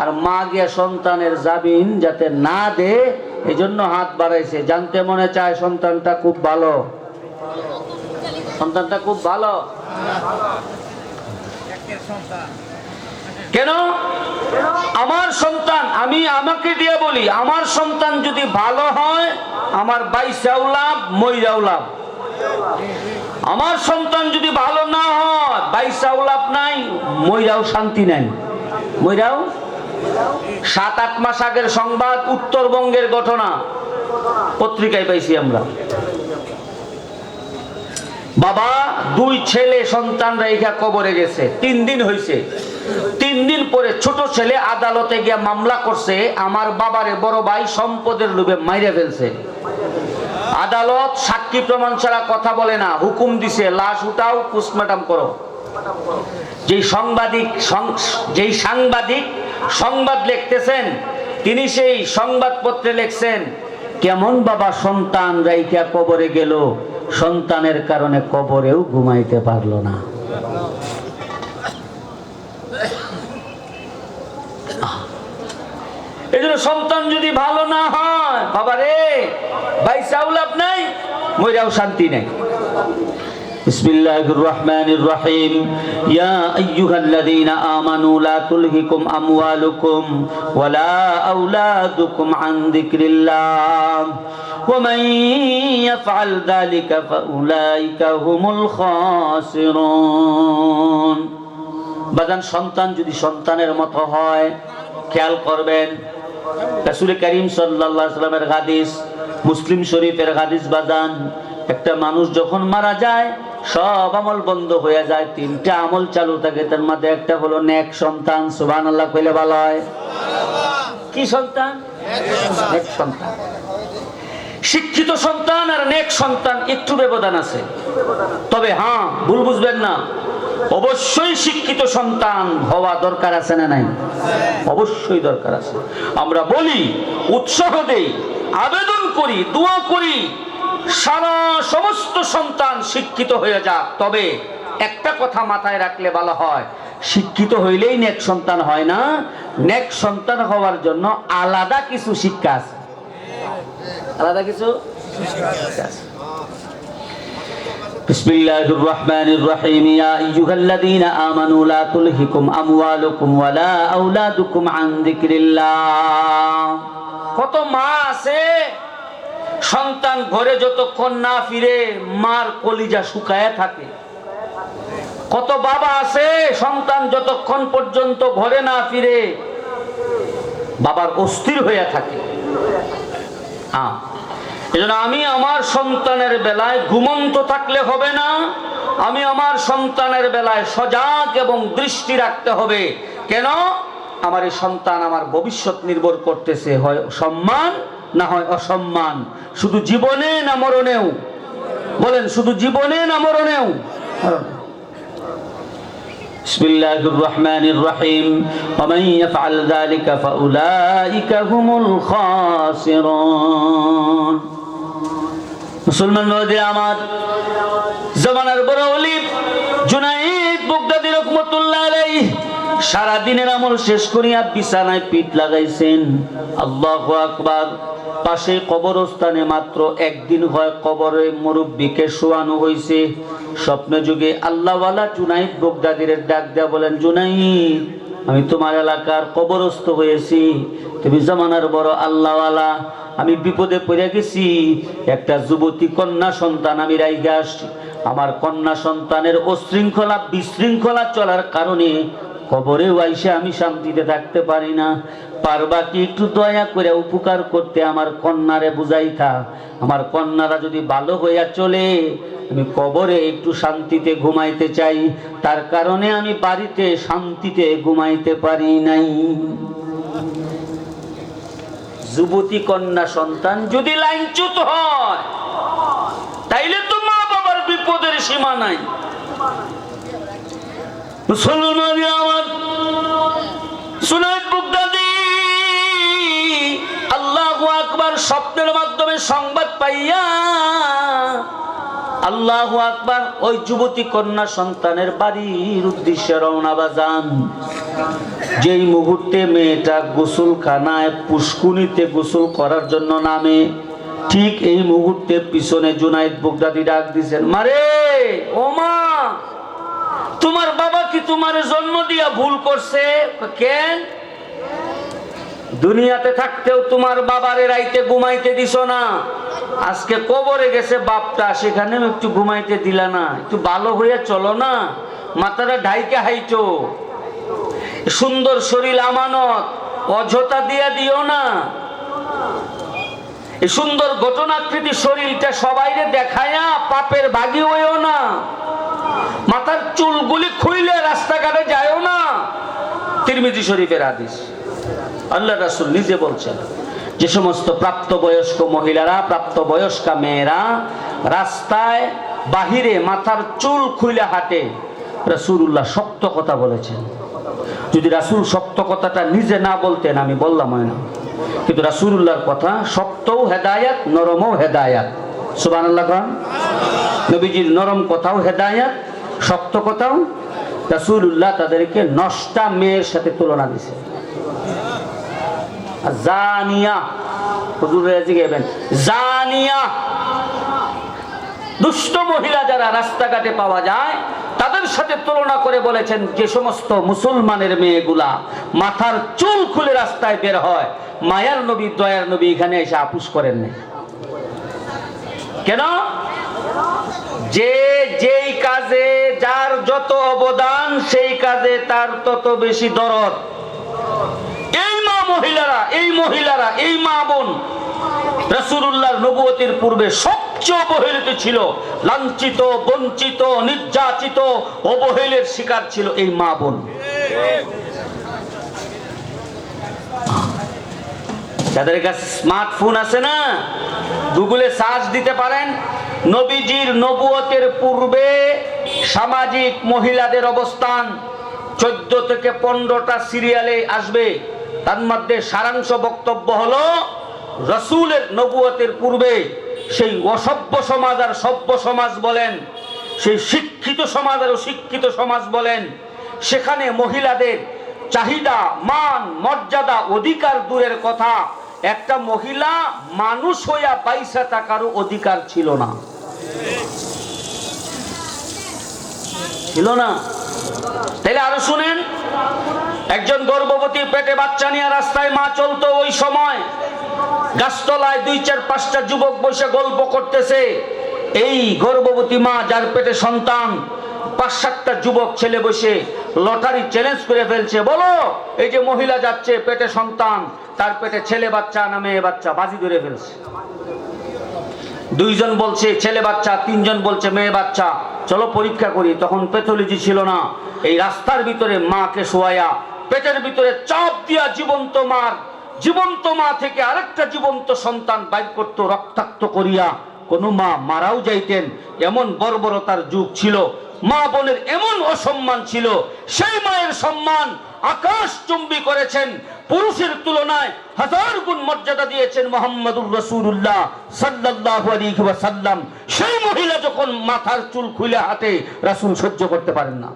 আর মা গিয়া সন্তানের জামিন যাতে না দে এই জন্য হাত বাড়াইছে। জানতে মনে চায় সন্তানটা খুব ভালো। সন্তানটা খুব ভালো? কেন? আমার সন্তান, আমি আমাকে দিয়ে বলি, আমার সন্তান যদি ভালো হয়, আমার বাইসাও লাভ, মইরাও লাভ। আমার সন্তান যদি ভালো না হয়, বাইসাও লাভ নাই, মইরাও শান্তি নাই। মইরাও সাত আট মাস আগের সংবাদ, উত্তরবঙ্গের ঘটনা। পত্রিকায় পাইছি আমরা। বাবা, দুই ছেলে সন্তান রেখা কবরে গেছে। তিন দিন হয়েছে তিন দিন পরে ছোট ছেলে আদালতে গিয়া মামলা করছে। আমার বাবারে বড় ভাই সম্পদের লোভে মাইরে ফেলছে। আদালত সাক্ষী প্রমাণ ছাড়া কথা বলে না। হুকুম দিছে, লাশ উঠাও, পোস্টমর্টম করো। যেই সাংবাদিক যেই সাংবাদিক সংবাদ লিখতেছেন, তিনি সেই সংবাদপত্রে লিখছেন, কেমন বাবা সন্তান রাইখা কবরে গেল, সন্তানের কারণে কবরেও ঘুমাইতে পারল না। এই জন্য সন্তান যদি ভালো না হয় বাবা রে ভাই চাউলাপ নাই, মইরাও শান্তি নেই। بسم الله الرحمن الرحيم يا أيها الذين آمنوا لا تلهكم أموالكم ولا أولادكم عن ذكر الله ومن يفعل ذلك فأولئك هم الخاسرون বাজান সন্তান যদি সন্তানের মতো হয় খেয়াল করবেন রাসূল করিম সাল্লাল্লাহু আলাইহি সাল্লামের হাদিস মুসলিম শরীফের হাদিস বাজান একটা মানুষ যখন মারা যায় সব আমল বন্ধ হয়ে যায়, তিনটা আমল চালু থাকে, তার মধ্যে একটা হলো নেক সন্তান, সুবহানাল্লাহ কইলে ভালো হয়। কি সন্তান? নেক সন্তান। শিক্ষিত সন্তান আর নেক সন্তান একটু ব্যবধান আছে। তবে হ্যাঁ ভুল বুঝবেন না। অবশ্যই শিক্ষিত সন্তান হওয়া দরকার আছে না নাই? অবশ্যই দরকার আছে। আমরা বলি, উৎসাহ দেই, আবেদন করি, দোয়া করি সারা সমস্ত সন্তান শিক্ষিত হয়ে যাক তবে একটা কথা মাথায় রাখলে ভালো হয় শিক্ষিত হইলেই নেক সন্তান হয় না নেক সন্তান হওয়ার জন্য আলাদা কিছু শিক্ষা আছে আলাদা কিছু শিক্ষা আছে। بسم الله الرحمن الرحيم يا أيها الذين آمنوا لا تلهكم أموالكم ولا أولادكم عن ذكر الله কত মা আছে সন্তান ঘরে যতক্ষণ না ফিরে, মার কলিজা শুকায় থাকে। কত বাবা আছে, সন্তান যতক্ষণ পর্যন্ত ঘরে না ফিরে, বাবার অস্থির হয়ে থাকে। আমি আমার সন্তানের বেলায় ঘুমন্ত থাকলে হবে না, আমি আমার সন্তানের বেলায় সজাগ এবং দৃষ্টি রাখতে হবে। কেন? আমার এই সন্তান আমার ভবিষ্যৎ নির্ভর করতেছে, হয় সম্মান না হয় অসম্মান শুধু জীবনে না মরণেও বলেন শুধু জীবনে না মরণেও بسم الله الرحمن الرحيم ومن يفعل ذلك فأولئك هم الخاسرون মুসলমান নদী আমার জমানার বড় অলিপ জুনাইদ বুগদাদি রহমতুল্লাহ আলাই সারা দিনের আমল শেষ করিয়া বিছানায় পিঠ লাগাইছেন। আল্লাহ আকবার। পাশে কবরস্থানে মাত্র একদিন হয় কবরে মুরব্বীকে শোয়ানো হয়েছে স্বপ্ন যুগে আল্লাহওয়ালা জুনাইদ বুগদাদির ডাক দেয়া বলেন, জুনাইদ, আমি তোমার এলাকার কবরস্থ হয়েছি। তুমি জমানার বড় আল্লাহওয়ালা। আমি বিপদে পড়ে গেছি। একটা যুবতী কন্যা সন্তান আমি রাইগে আসছি। আমার কন্যা সন্তানের অশৃঙ্খলা বিশৃঙ্খলা চলার কারণে কবরে আইসে আমি শান্তিতে থাকতে পারি না। পারবা কি একটু দয়া করে উপকার করতে আমার কন্যারে বুঝাইতা। আমার কন্যারা যদি ভালো হইয়া চলে, আমি কবরে একটু শান্তিতে ঘুমাইতে চাই। তার কারণে আমি বাড়িতে শান্তিতে ঘুমাইতে পারি নাই। যুবতী কন্যা সন্তান যদি লাইনচ্যুত হয়, তাইলে তো মা বাবার বিপদের সীমা নাই। আকবার স্বপ্নের মাধ্যমে সংবাদ পাইয়া, আল্লাহ আকবার ওই যুবতী কন্যা সন্তানের বাড়ির উদ্দেশ্যে রওনা বাজান। যেই মুহূর্তে মেয়েটা গোসল খানায় পুষ্কুনিতে গোসল করার জন্য নামে, ঠিক এই মুহূর্তে পিছনে জুনাইদ বুগদাদি ডাক দিছেন, মারে, ও মা তোমার বাবা কি তোমার জন্ম দিয়া ভুল করছে? কেন? দুনিয়াতে থাকতেও তোমার বাবারে রাইতে ঘুমাইতে দিছ না। আজকে কবরে গেছে বাপটা, সেখানেও একটু ঘুমাইতে দিলা না। একটু ভালো হইয়া চলো না। মাথাটা ঢাইকে হাইটো। সুন্দর শরীর আমানত, অযথা দিয়া দিও না। সুন্দর ঘটনাকৃতি শরীরটা সবাইরে দেখায়া পাপের ভাগি হইও না। মাথার চুলগুলি খুইলে রাস্তাঘাটে যায়ও না। তিরমিজি শরীফের আদিস আল্লাহ রাসুল নিজে বলছেন, যে সমস্ত প্রাপ্তবয়স্ক মহিলারা, প্রাপ্তবয়স্কা মেয়েরা রাস্তায় বাহিরে মাথার চুল খুইলে হাঁটে রাসুল্লাহ শক্ত কথা বলেছেন। যদি রাসুল শক্ত কথাটা নিজে না বলতেন, আমি বললাম হয় না। কিন্তু রাসুল্লাহর কথা শক্তও হেদায়াত, নরমও হেদায়াত। নবীজির নরম কথাও, হেদায়াত, শক্ত কথাও রাসুল্লাহ তাদেরকে নষ্টা মেয়ের সাথে তুলনা দিছে। দুষ্ট মহিলা যারা রাস্তাঘাটে পাওয়া যায়, তাদের সাথে তুলনা করে বলেছেন যে সমস্ত মুসলমানের মেয়েগুলা মাথার চুল খুলে রাস্তায় বের হয়, মায়ার নবী, দয়ার নবী এখানে এসে আপুস করেন না কেন? যে যেই কাজে যার যত অবদান, সেই কাজে তার তত বেশি দরদ। এই মা মহিলারা, এই মহিলারা, এই মা বোন রসুল্লাহর নবুয়তির পূর্বে সবচেয়ে অবহেলিত ছিল, লাঞ্ছিত, বঞ্চিত, নির্যাতিত, অবহেলের শিকার ছিল এই মা বোন। যাদের কাছে স্মার্টফোন আছে না গুগলে সার্চ দিতে পারেন, নবীজির নবুয়তের পূর্বে সামাজিক মহিলাদের অবস্থান, চোদ্দ থেকে পনেরোটা সিরিয়ালে আসবে। তার মধ্যে সারাংশ বক্তব্য হলো, রসুলের নবুয়তের পূর্বে সেই অসভ্য সমাজ আর সভ্য সমাজ বলেন, সেই শিক্ষিত সমাজ আর শিক্ষিত সমাজ বলেন, সেখানে মহিলাদের চাহিদা, মান, মর্যাদা, অধিকার দূরের কথা একটা মহিলা মানুষ হইয়া পয়সা টাকারও অধিকার ছিল না। ছিল না। তাহলে আরও শুনেন, একজন গর্ভবতী পেটে বাচ্চা নিয়ে রাস্তায় মা চলতো ওই সময়। গাছতলায় দুই চার পাঁচটা যুবক বসে গল্প করতেছে। এই গর্ভবতী মা যার পেটে সন্তান, পাঁচ সাতটা যুবক ছেলে বসে লটারি চ্যালেঞ্জ করে ফেলছে। বলো, এই যে মহিলা যাচ্ছে পেটে সন্তান তার পেটে ছেলে বাচ্চা না মেয়ে বাচ্চা? বাজি ধরে ফেলছে। দুইজন বলছে, ছেলে বাচ্চা। তিনজন বলছে, মেয়ে বাচ্চা। চলো পরীক্ষা করি। তখন প্যাথোলজি ছিল না। এই রাস্তার ভিতরে মাকে শোয়ায়া, পেটের ভিতরে চাপ দিয়া জীবন্ত মার, জীবন্ত মা থেকে আরেকটা জীবন্ত সন্তান বাইর করতো, রক্তাক্ত করিয়া। কোন মা মারাও যাইতেন। এমন বর্বরতার যুগ ছিল। মা বোনের এমন অসম্মান ছিল, সেই মায়ের সম্মান আকাশ চুম্বি করেছেন, পুরুষের তুলনায় হাজার গুণ মর্যাদা দিয়েছেন মোহাম্মদুর রসুল্লাহ সাল্লাল্লাহু আলাইহি ওয়াসাল্লাম। সেই মহিলা যখন মাথার চুল খুলে হাতে রাসূল সহ্য করতে পারেন না।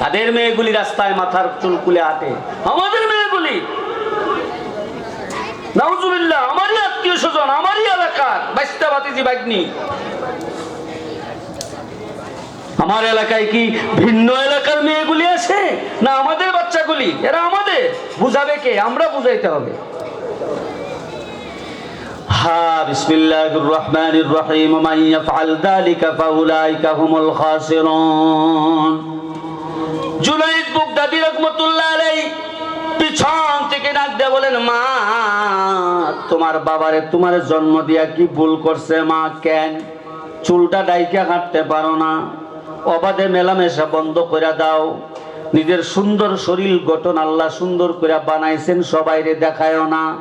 কাদের মেয়েগুলি রাস্তায় মাথার চুল খুলে হাতে আমাদের মেয়েগুলি। নাউজুবিল্লাহ, আমারই আত্মীয় স্বজন, আমারই এলাকার বাগনি আমার এলাকায় কি ভিন্ন এলাকার মেয়েগুলি আছে? না আমাদের বাচ্চাগুলি? এরা আমাদের। বুঝাবে কে? আমরা বুঝাইতে হবে। রহমতুল্লাহ আলাইহি পিছন থেকে ডাক বলেন, মা তোমার বাবারে তোমার জন্ম দিয়া কি ভুল করছে মা? কেন? চুলটা ডাইকে হাঁটতে পারো না। অবাধে মেলামেশা বন্ধ করে দাও। নিজের সুন্দর শরীর গঠন আল্লাহ সুন্দর করে বানাইছেন, সবাইরে দেখায়ও না।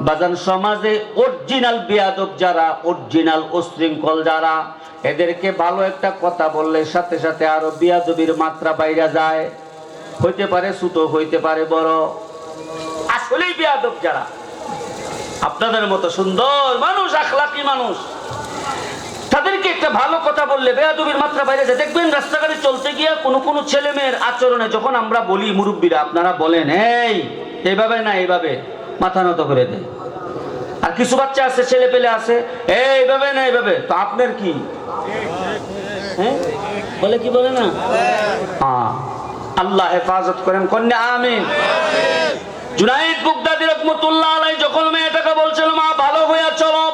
বাজান সমাজে অরিজিনাল বিয়াদব যারা, অরিজিনাল অশৃঙ্খল যারা, এদেরকে ভালো একটা কথা বললে সাথে সাথে আরও বিয়াদবির মাত্রা বাইরে যায়। হইতে পারে ছোট, হইতে পারে বড়। আসলেই বিয়াদব যারা। আপনাদের মতো সুন্দর মানুষ, আখলাকি মানুষ। তাদেরকে একটা ভালো কথা বললে বেয়াদবির মাত্রা বাইরে যায়। দেখবেন রাস্তাঘাটে চলতে গিয়ে কোনো কোনো ছেলে মেয়ের আচরণে যখন আমরা বলি, মুরব্বীরা, আপনারা বলেন, এই এইভাবে না এইভাবে মাথা নত করে দেয়। আর কিছু বাচ্চা আছে, ছেলে পেলে আছে এইভাবে না এইভাবে তো আপনার কি? হ্যাঁ? বলে কি, বলে না? আল্লাহ হেফাজত করেন, কন্যা, আমিন। জুনাইদ বুগদাদি রহমতুল্লাহ আলাই যখন মেয়েটাকে বলছিল, মা, ভালো হইয়া চলো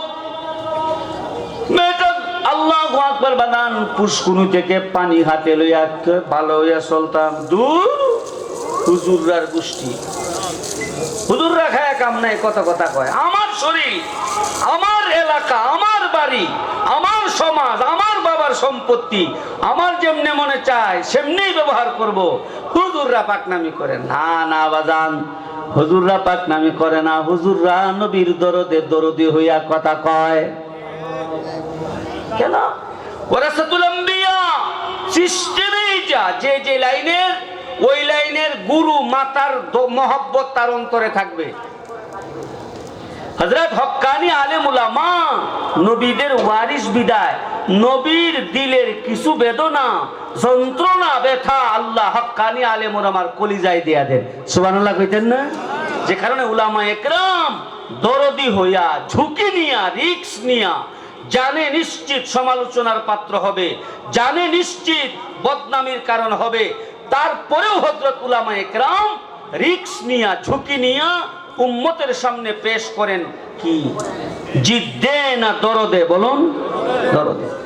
আমার বাড়ি, আমার সমাজ, আমার বাবার সম্পত্তি, আমার যেমনে মনে চায় সেমনি ব্যবহার করব। হুজুররা পাকনামি করে, না না বাজান হুজুররা পাকনামি করে না, হুজুররা নবীর দরদে দরদি হইয়া কথা কয়। কেন? ওরাসাতুল আম্বিয়া সিস্টেমেই যা, যে লাইনের, ওই লাইনের গুরু, মাতার মহব্বত তার অন্তরে থাকবে। হজরত হক্কানি আলেম উলামা নবীদের ওয়ারিস বিদায়। নবীর দিলের কিছু বেদনা, যন্ত্রণা, ব্যথা আল্লাহ হক্কানি আলেম উলামার কলিজায় দেয়া দেন। সুবহানাল্লাহ কইতেন না? যে কারণে উলামা একরাম দরদি হইয়া, ঝুঁকি নিয়া রিক্স নিয়া জানে নিশ্চিত সমালোচনার পাত্র হবে, জানে নিশ্চিত বদনামির কারণ হবে। তারপরেও হজরত উলামা একরাম রিক্স নিয়া, ঝুঁকি নিয়া উম্মতের সামনে পেশ করেন কি? জিদ্দে না দরদে? বলুন, দরদে।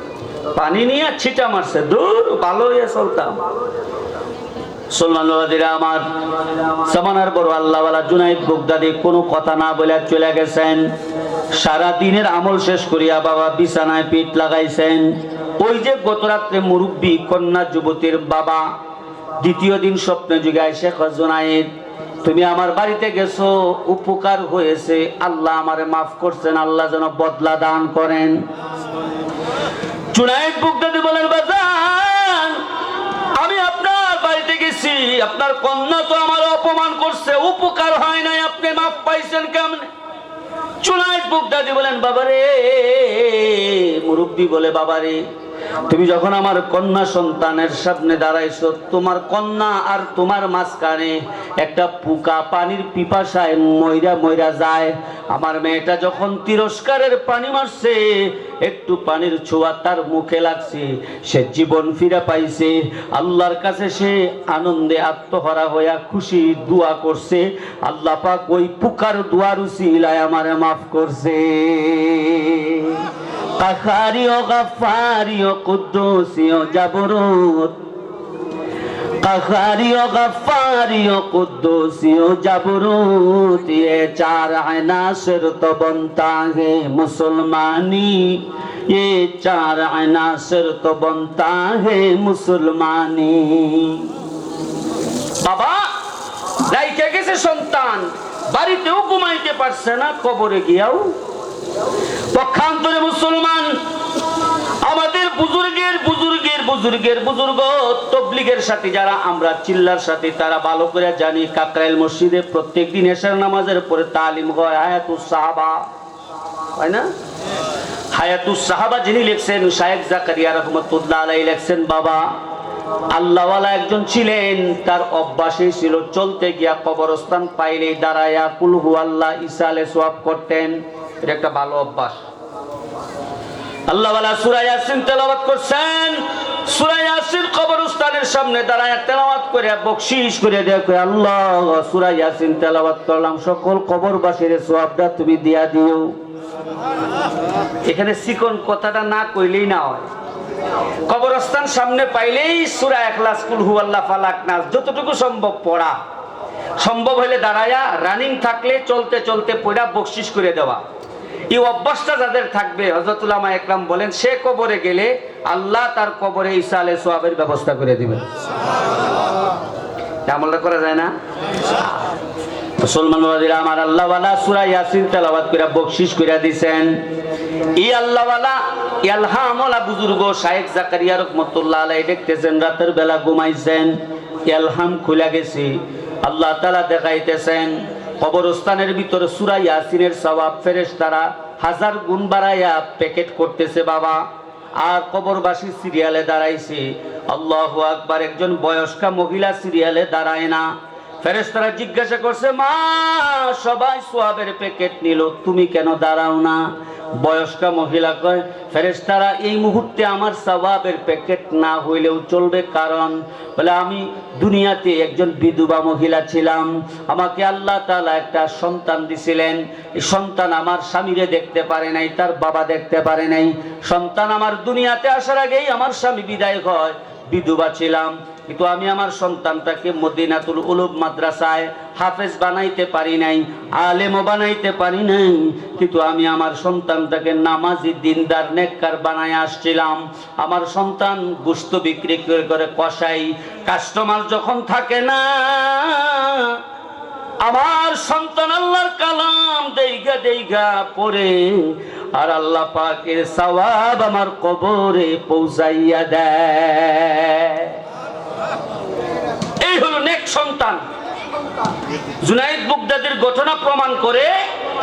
পানি নিয়ে ছিটা মারছে। দূর, ভালো হয়ে চলতাম। জুনাইদ কোনো কথা না চলে গেছেন। আমল শেষ করিয়া বাবা বিছানায় পিঠ লাগাইছেন। ওই যে মুরব্বী, কন্যা যুবতীর বাবা, দ্বিতীয় দিন স্বপ্নে যুগায় শেখ জুনাইদ তুমি আমার বাড়িতে গেছো, উপকার হয়েছে, আল্লাহ আমারে মাফ করছেন, আল্লাহ যেন বদলা দান করেন। চুনাইদ বুগদাদি বলেন, বাজান, আমি আপনার বাড়িতে গেছি, আপনার কন্যা তো আমার অপমান করছে, উপকার হয় নাই, আপনি মাপ পাইছেন কেমন? চুনাইদ বুগদাদি বলেন, বাবারে, মুরব্বী বলে বাবারে তুমি যখন আমার কন্যা সন্তানের সামনে দাঁড়াইছো, তোমার কন্যা আর তোমার মাঝখানে একটা পোকা পানির পিপাসায় ময়রা ময়রা যায়। আমার মেয়েটা যখন তিরস্কারের পানি মারছে একটু পানির ছোঁয়া তার মুখে লাগছে। সে জীবন ফিরে পাইছে। আল্লাহর কাছে সে আনন্দে আত্মহরা হইয়া খুশি দোয়া করছে। আল্লাহ পাক ওই পুকার দোয়ার উসিলায় আমারে মাফ করছে। কাখারিও গাফারিও কুদ্দুসিও জাবরুত কাহারিও গফারিও কুদ্দুসিও, জাবরুত, এ চার আয়নাসের তো বনতা হে মুসলমানি। এ চার আয়নাসের তো বনতা হে মুসলমানি। বাবা রাইকে গেছে সন্তান, বাড়িতেও ঘুমাইতে পারছে না, কবরে গিয়াও। পক্ষান্তরে মুসলমান, আমাদের বুজুর্গের বুজুর্গ বুজুর্গের বুজুর্গ, তবলিগের সাথে যারা, আমরা চিল্লার সাথে, তারা ভালো করে জানি কাকরাইল মসজিদে প্রত্যেক দিন এসার নামাজের পরে তালিম হয়। হায়াতুস সাহাবা। হয় না? হায়াতুস সাহাবা যিনি লিখছেন, শায়েখ জাকারিয়া রহমতুল্লাহ আলাই লিখছেন, বাবা, আল্লাহওয়ালা একজন ছিলেন, তার অভ্যাসই ছিল চলতে গিয়া কবরস্থান পাইলেই দাঁড়ায়া কুলহু আল্লাহ ইসালে সোয়াব করতেন। এটা একটা ভালো অভ্যাস। আল্লাহওয়ালা সূরা ইয়াসিন তেলাওয়াত করছেন সামনে দাঁড়ায় তেলাওয়াত করে, বকশিশ করে আল্লাহ তেলাওয়াত করলাম। সকল তুমি দিয়া দিও। এখানে চিকন কথাটা না কইলেই না হয়। কবরস্থান সামনে পাইলেই সুরা আল্লাহ ফালাক নাস, যতটুকু সম্ভব পড়া। সম্ভব হলে দাঁড়ায়া, রানিং থাকলে, চলতে চলতে পড়া বকশিস করে দেওয়া। এই অভ্যাসটা যাদের থাকবে হজরতুল্লামা একরাম বলেন, সে কবরে গেলে আল্লাহ তার কবরে ঈসা আলাই সোয়াবের ব্যবস্থা করে দিবেন। আমলটা করা যায় না? মুসলমান বাবাজিরা, আমার আল্লাহওয়ালা সূরা ইয়াসিন তেলাওয়াত করে বকশিশ করে দিছেন। ই আল্লাহওয়ালা ইলহামওয়ালা বুজুর্গ শায়েখ জাকারিয়া রহমাতুল্লাহ আলাইহি দেখতেছেন, রাতের বেলা ঘুমাইছেন। ইলহাম খুলে গেছে। আল্লাহ তাআলা দেখাইতেছেন, কবরস্থানের ভিতরে সুরা ইয়াসিনের সবাব ফেরেস তারা হাজার গুণ বাড়াইয়া প্যাকেট করতেছে বাবা। আর কবরবাসী সিরিয়ালে দাঁড়াইছে। আল্লাহ আকবার একজন বয়স্কা মহিলা সিরিয়ালে দাঁড়ায় না। ফেরেশতারা জিজ্ঞাসা করছে, মা, সবাই সোয়াবের প্যাকেট নিল, তুমি কেন দাঁড়াও না? বয়স্কা মহিলা কয়, ফেরেশতারা, এই মুহূর্তে আমার সবাবের প্যাকেট না হইলেও চলবে কারণ, বলে আমি দুনিয়াতে একজন বিধবা মহিলা ছিলাম। আমাকে আল্লাহ তালা একটা সন্তান দিছিলেন। এই সন্তান আমার স্বামীরে দেখতে পারে নাই, তার বাবা দেখতে পারে নাই। সন্তান আমার দুনিয়াতে আসার আগেই আমার স্বামী বিদায় হয়। বিধবা ছিলাম। কিন্তু আমি আমার সন্তানটাকে মদিনাতুল উলুব মাদ্রাসায় হাফেজ বানাইতে পারি নাই আলেমও বানাইতে পারি নাই, কিন্তু আমি আমার সন্তানটাকে নামাজি, দিনদার, নেককার বানায় আসছিলাম। আমার সন্তান গুস্ত বিক্রি করে করে কষাই, কাস্টমার যখন থাকে না, আমার সন্তান আল্লাহর কালাম দেইগা দেইগা পড়ে, আর আল্লাহ পাকের সওয়াব আমার কবরে পৌঁছাইয়া দেয়। এই হলো নেক সন্তান। জুনাইদ বুগদাদের ঘটনা প্রমাণ করে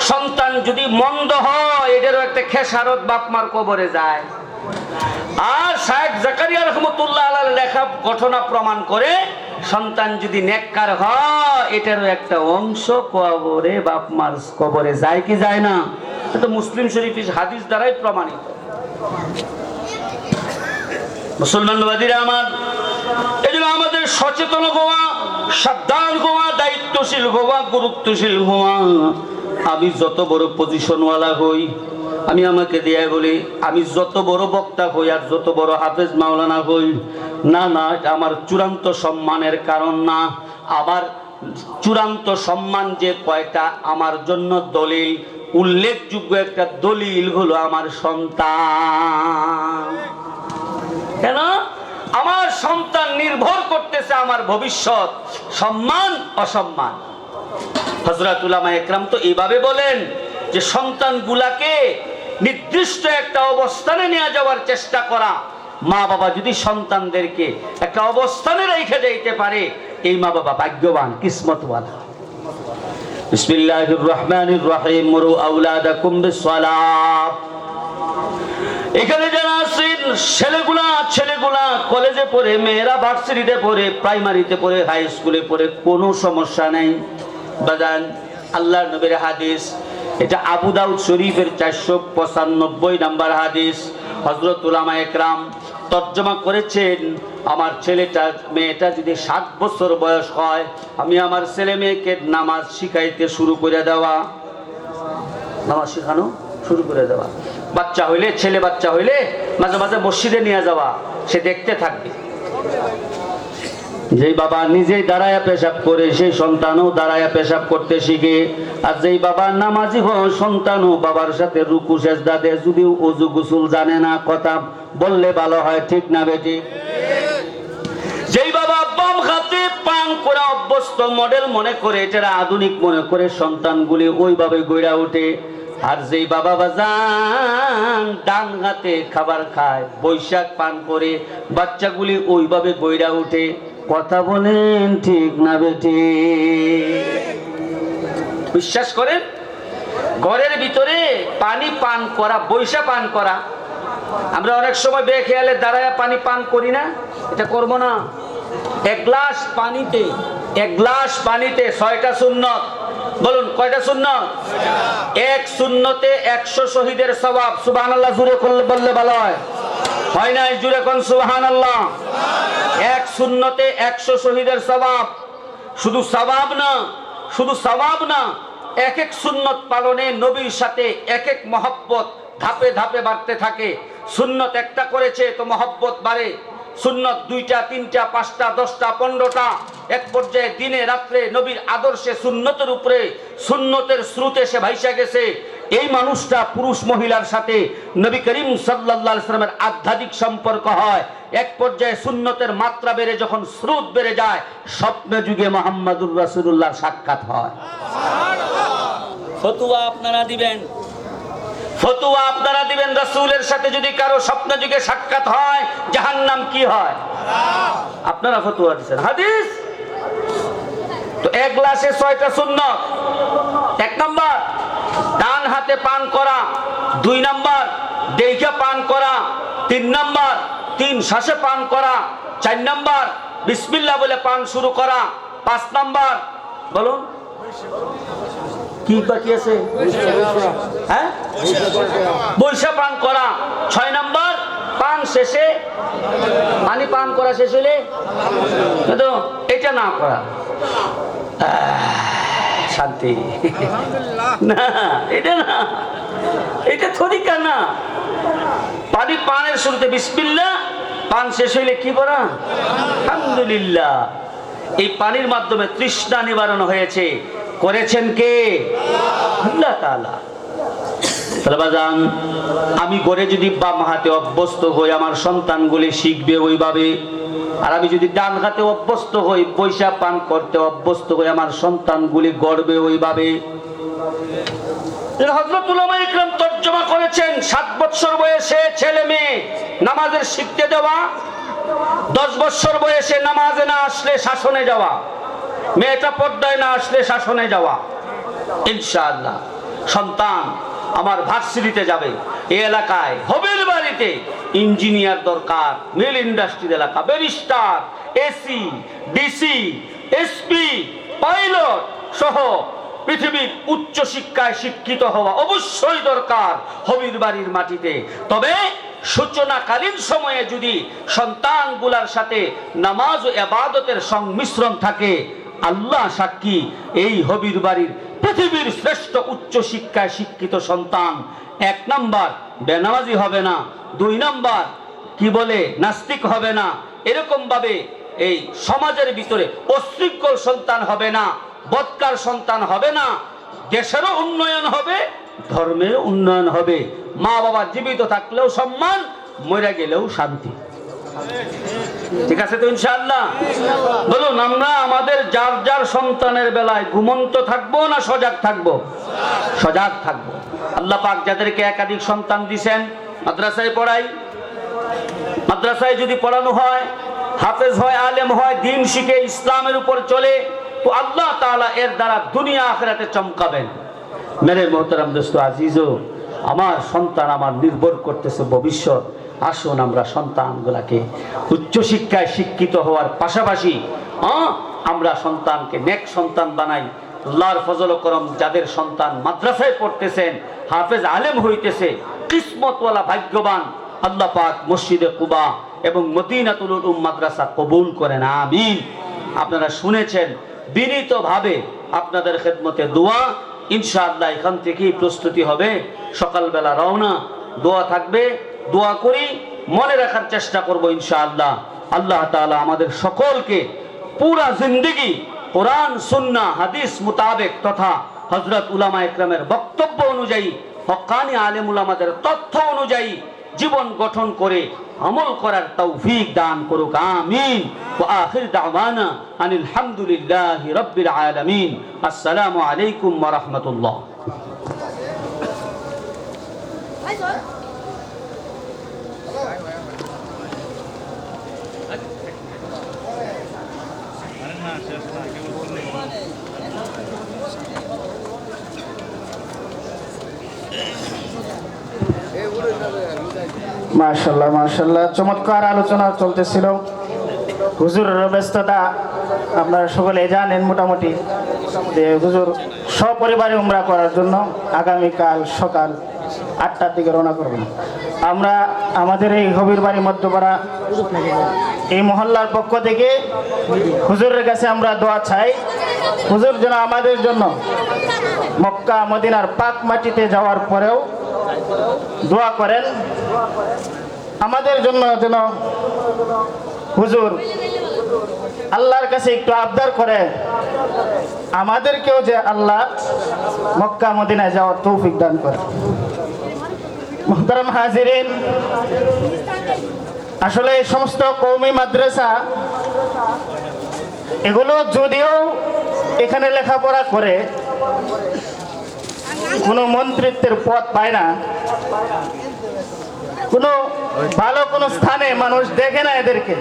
সন্তান যদি মন্দ হয় এটারও একটা খেসারত বাপমার কবরে যায়। আর শাহেখ জাকারিয়া রহমতুল্লাহ আলাহ লেখা ঘটনা প্রমাণ করে সন্তান যদি নেককার হয়, এটারও একটা অংশ কবরে, বাপমার কবরে যায় কি যায় না? এটা মুসলিম শরীফ হাদিস দ্বারাই প্রমাণিত। মুসলমানবাদীরা আমার এই আমাদের সচেতন হওয়া সাবধান হওয়া দায়িত্বশীল হওয়া গুরুত্বশীল হওয়া আমি যত বড় পজিশনওয়ালা হই, আমি আমাকে দিয়ে বলি, আমি যত বড় বক্তা হই আর যত বড় হাফেজ মাওলানা হই, না না আমার চূড়ান্ত সম্মানের কারণ না। আমার চূড়ান্ত সম্মান যে কয়টা, আমার জন্য দলিল, উল্লেখযোগ্য একটা দলিল হলো আমার সন্তান। কেন? আমার সন্তান নির্ভর করতেছে আমার ভবিষ্যৎ। সম্মান, অসম্মান। হজরতুল্লামা একরাম তো এইভাবে বলেন যে সন্তানগুলাকে নির্দিষ্ট একটা অবস্থানে নিয়ে যাওয়ার চেষ্টা করা। মা বাবা যদি সন্তানদেরকে একটা অবস্থানে রেখে যাইতে পারে, এই মা বাবা ভাগ্যবান, কিসমতওয়ালা। বিসমিল্লাহির রহমানির রহিম। মুরু বিসসালাত এখানে যারা আছেন, ছেলেগুলা ছেলেগুলা কলেজে পড়ে, মেয়েরা ভার্সিটিতে পড়ে প্রাইমারিতে পড়ে হাই স্কুলে পড়ে, কোনো সমস্যা নেই। বাজান আল্লাহ নবীর হাদিস, এটা আবু দাউদ শরীফের চারশো পঁচানব্বই নাম্বার হাদিস। হজরত উলামা একরাম তর্জমা করেছেন, আমার ছেলেটা, মেয়েটা যদি সাত বছর বয়স হয়, আমি আমার ছেলে মেয়েকে নামাজ শিখাইতে শুরু করে দেওয়া। নামাজ শেখানো? শুরু করে দেওয়া। বাচ্চা হইলে, ছেলে বাচ্চা হইলে মাঝে মাঝে মসজিদে নিয়ে যাওয়া, সে দেখতে থাকবে। যেই বাবা নিজেই দাঁড়ায়া পেশাব করে, সেই সন্তানও দাঁড়ায়া পেশাব করতে শিখে। আর যেই বাবা নামাজি হয় সন্তানও বাবার সাথে রুকু, সেজদা দেয়, যদিও অজু গুসুল জানে না, কথা বললে ভালো হয়, ঠিক না বেটি? যেই বাবা বাম হাতে পান করে অভ্যস্ত মডেল মনে করে এটা আধুনিক মনে করে সন্তানগুলি ওইভাবে গড়া ওঠে। আর যেই বাবা বাজান ডান হাতে খাবার খায়, বৈশাখ পান করে, বাচ্চাগুলি ওইভাবে গইরা ওঠে কথা বলেন ঠিক না বেটি বিশ্বাস করেন? ঘরের ভিতরে পানি পান করা, বৈশা পান করা, আমরা অনেক সময় বেখেয়ালে দাঁড়ায় পানি পান করি না, এটা করব না। এক গ্লাস পানিতে, এক গ্লাস পানিতে, ছয়টা সুন্নত বলুন, কয়টা শূন্য? এক শূন্যতে একশো শহীদের স্বভাব সুবাহ আল্লাহ জুড়ে বললে ভালো হয়। হয় নাই? জুড়ে কোন সুবাহান আল্লাহ এক শূন্যতে একশো শহীদের স্বভাব। শুধু স্বভাব না, শুধু স্বভাব না এক এক সুন্নত পালনে নবীর সাথে এক এক মহব্বত ধাপে ধাপে বাড়তে থাকে। সুন্নত একটা করেছে, তো মহব্বত বাড়ে। সুন্নত দুইটা, তিনটা, পাঁচটা, দশটা, পনেরোটা। এক পর্যায়ে দিনে রাত্রে নবীর আদর্শে সুন্নতের উপরে, সুন্নতের স্রোতে সে ভাইসা গেছে। এই মানুষটা পুরুষ মহিলার সাথে নবী করিম আলাইহি আধ্যাত্মিক সম্পর্ক হয়। এক পর্যায়ে সুন্নতের মাত্রা বেড়ে, যখন স্রোত বেড়ে যায়, স্বপ্ন যুগে মোহাম্মদুর রাসূলুল্লাহ সাক্ষাৎ হয়। ফতুয়া আপনারা দিবেন। ফতুয়া আপনারা দিবেন রাসূলের সাথে যদি কারও স্বপ্ন যুগে সাক্ষাৎ হয়, জাহান্নাম কি হয়? আপনারা ফতুয়া দিচ্ছেন হাদিস? তো এক গ্লাসে ছয়টা শূন্য এক নাম্বার, ডান হাতে পান করা। দুই নাম্বার, দেইখা পান করা। তিন নাম্বার, তিন শ্বাসে পান করা। চার নাম্বার, বিসমিল্লাহ বলে পান শুরু করা। পাঁচ নাম্বার, বলুন। কি বাকি আছে? হ্যাঁ? বৈশা পান করা। ছয় নাম্বার, পান শেষে, পানি পান করা শেষ হলে এটা না করা। শান্তি। না, এটা না। এটা তরিকা না। পানি পানের শুরুতে বিসমিল্লা পান শেষ হইলে কি করা? আলহামদুলিল্লাহ। এই পানির মাধ্যমে তৃষ্ণা নিবারণ হয়েছে। করেছেন কে? আল্লাহ আমি করে যদি বাম হাতে অভ্যস্ত হই, আমার সন্তানগুলি শিখবে ওইভাবে। আর আমি যদি ডান হাতে অভ্যস্ত হই, পয়সা পান করতে অভ্যস্ত হই, আমার সন্তানগুলি গড়বে ওইভাবে। হজরত সাত বছর বয়সে ছেলে মেয়ে নামাজের শিখতে দেওয়া দশ বছর বয়সে নামাজে না আসলে শাসনে যাওয়া, মেয়েটা পর্দায় না আসলে শাসনে যাওয়া। ইনশাআল্লাহ, সন্তান আমার ভার্সিটিতে যাবে, এই এলাকায় হবেল বাড়িতে ইঞ্জিনিয়ার দরকার মিল ইন্ডাস্ট্রির এলাকা, barrister, AC, DC, SP, pilot সহ পৃথিবীর উচ্চ শিক্ষায় শিক্ষিত হওয়া অবশ্যই দরকার হবির বাড়ির মাটিতে। তবে সূচনাকালীন সময়ে যদি সন্তানগুলার সাথে নামাজ ও এবাদতের সংমিশ্রণ থাকে, আল্লাহ সাক্ষী, এই হবির বাড়ির পৃথিবীর শ্রেষ্ঠ উচ্চ শিক্ষায় শিক্ষিত সন্তান এক নাম্বার বেনামাজি হবে না, দুই নাম্বার কি বলে, নাস্তিক হবে না। এরকম ভাবে এই সমাজের ভিতরে অশৃঙ্খল সন্তান হবে না। বৎকার সন্তান হবে না, দেশেরও উন্নয়ন হবে ধর্মের উন্নয়ন হবে। মা বাবা জীবিত থাকলেও সম্মান, মরে গেলেও শান্তি। ঠিক আছে তো ইনশাআল্লাহ? বলুন, আমরা আমাদের যার যার সন্তানের বেলায় ঘুমন্ত থাকব না সজাগ থাকব? সজাগ থাকব। আল্লাহ পাক যাদেরকে একাধিক সন্তান দিছেন, মাদ্রাসায় পড়াই। মাদ্রাসায় যদি পড়ানো হয়, হাফেজ হয়, আলেম হয়, দিন শিখে ইসলামের উপর চলে তো আল্লাহ তাআলা এর দ্বারা দুনিয়া আখেরাতে চমকাবেন। মেরে মোহতারাম দোস্ত, আজিজও, আমার সন্তান আমার নির্ভর করতেছে ভবিষ্যৎ। আসুন আমরা সন্তানগুলাকে উচ্চশিক্ষায় শিক্ষিত হওয়ার পাশাপাশি আমরা সন্তানকে নেক সন্তান বানাই। আল্লাহর ফজল করম যাদের সন্তান মাদ্রাসায় পড়তেছেন, হাফেজ আলেম হইতেছে, কিসমতওয়ালা ভাগ্যবান, আল্লাহ পাক মসজিদে কুবা এবং মদিনাতুল মাদ্রাসা কবুল করেন, আমিন। আপনারা শুনেছেন বিনীতভাবে আপনাদের খেদমতে দোয়া, ইনশাআল্লাহ এখান থেকেই প্রস্তুতি হবে। সকালবেলা রওনা, দোয়া থাকবে। দোয়া করি, মনে রাখার চেষ্টা করব ইনশাআল্লাহ। আল্লাহ তাআলা আমাদের সকলকে পুরা জিন্দগি কোরআন সুন্না হাদিস মোতাবেক তথা হজরত উলামা ইকরামের বক্তব্য অনুযায়ী হক্কানি আলেম উলামাদের তথ্য অনুযায়ী জীবন গঠন করে আমল করার তৌফিক দান করুক, আমিন। ওয়া দাওয়ানা আনিল হামদুলিল্লাহি রাব্বিল আলামিন। আসসালামু আলাইকুম ওয়া রাহমাতুল্লাহ। মার্শাল্লাহ মার্শাল্লাহ চমৎকার আলোচনা চলতেছিল। হুজুরের ব্যস্ততা, আপনারা সকলে জানেন মোটামুটি যে হুজুর সপরিবারে উমরা করার জন্য আগামীকাল সকাল আটটার দিকে রওনা করবেন। আমরা আমাদের এই হবির বাড়ি মধ্যপাড়া এই মহল্লার পক্ষ থেকে হুজুরের কাছে আমরা দোয়া চাই। হুজুর যেন আমাদের জন্য মক্কা, মদিনার পাক মাটিতে যাওয়ার পরেও দোয়া করেন। আমাদের জন্য যেন হুজুর আল্লাহর কাছে একটু আবদার করে। আমাদেরকেও যে আল্লাহ মক্কা মদিনায় যাওয়ার তৌফিক দান করে। মোহতারাম হাজিরিন, আসলে এই সমস্ত কৌমি মাদ্রাসা, এগুলো যদিও এখানে লেখাপড়া করে কোনো মন্ত্রিত্বের পথ পায় না। কোনো ভালো কোনো স্থানে মানুষ দেখে না এদেরকে।